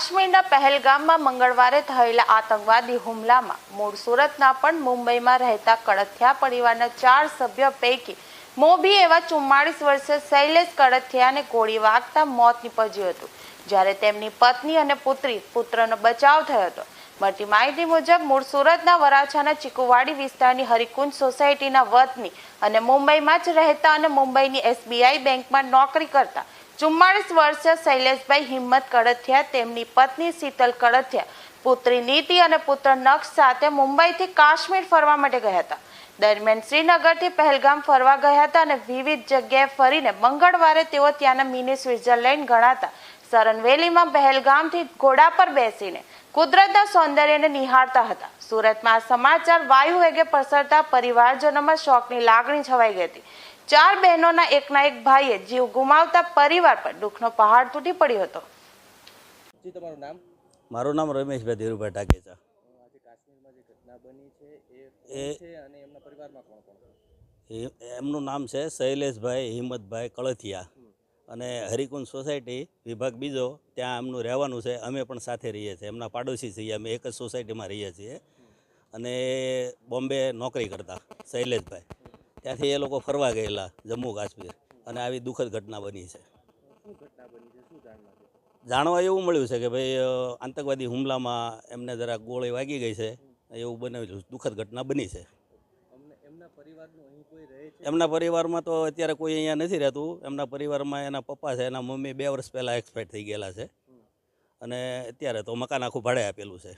સુરતના પહેલગામમાં મંગળવારે થયેલા આતંકવાદી હુમલામાં મૂળ સુરતના પણ મુંબઈમાં રહેતા કડથિયા પરિવારના ચાર સભ્યો પૈકી મોભી એવા ચુમ્માળીસ વર્ષે શૈલેષ કડથિયાને ગોળી વાગતા મોત નીપજ્યું હતું. જ્યારે તેમની પત્ની અને પુત્રી પુત્રનો બચાવ થયો હતો. મળતી માહિતી મુજબ, મૂળ સુરતના વરાછાના ચીકુવાડી વિસ્તારની હરિકુંજ સોસાયટીના વતની અને મુંબઈમાં જ રહેતા અને મુંબઈની એસબીઆઈ બેંકમાં નોકરી કરતા ચુમ્માળીસ વર્ષીય શૈલેષભાઈ હિંમત કડથિયા, તેમની પત્ની શીતલ કડથિયા, પુત્રી નીતિ અને પુત્ર નક્ષ સાથે મુંબઈથી કાશ્મીર ફરવા માટે ગયા હતા. દરમિયાન શ્રીનગરથી પહેલગામ ફરવા ગયા હતા અને વિવિધ જગ્યાએ ફરીને મંગળવારે તેઓ ત્યાંના મિની સ્વિટ્ઝરલેન્ડ ગણાતા. સરનવેલીમાં પહેલગામથી ઘોડા પર બેસીને કુદરતના સૌંદર્યને નિહાળતા હતા. સુરતમાં આ સમાચાર વાયુ વેગે પ્રસરતા પરિવારજનોમાં શોકની લાગણી છવાઈ ગઈ હતી. ચાર બહેનોના એકના એક ભાઈએ જીવ ગુમાવતા પરિવાર પર દુઃખનો પહાડ તૂટી પડ્યો હતો. જી તમારું નામ? મારું નામ રમેશભાઈ ધીરુભાઈ ટાકેચા કાશ્મીરમાં જે ઘટના બની છે એ એ- છે અને એમના પરિવારમાં કોણ કોણ છે? એ- એમનું નામ છે શૈલેષભાઈ હિંમતભાઈ કળથિયા. અને હરિકુંજ સોસાયટી વિભાગ બીજો, ત્યાં એમનું રહેવાનું છે. અમે પણ સાથે રહીએ છીએ. એમના પાડોશી છીએ. અમે એક જ સોસાયટીમાં રહીએ છીએ. અને બોમ્બે નોકરી કરતા શૈલેષભાઈ. ત્યાંથી એ લોકો ફરવા ગયેલા જમ્મુ કાશ્મીર. અને આવી દુઃખદ ઘટના બની છે. જાણવા એવું મળ્યું છે કે ભાઈ આતંકવાદી હુમલામાં એમને જરા ગોળી વાગી ગઈ છે. એવું બનાવેલું દુઃખદ ઘટના બની છે. એમના પરિવારમાં તો અત્યારે કોઈ અહીંયા નથી રહેતું. એમના પરિવારમાં એના પપ્પા છે એના મમ્મી બે વર્ષ પહેલાં એક્સપાયર થઈ ગયેલા છે. અને અત્યારે તો મકાન આખું ભાડે આપેલું છે.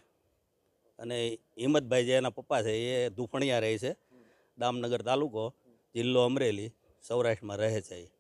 અને હિંમતભાઈ જે એના પપ્પા છે એ ધુફણિયા રહે છે. દામનગર તાલુકો જિલ્લો અમરેલી સૌરાષ્ટ્રમાં રહે છે એ.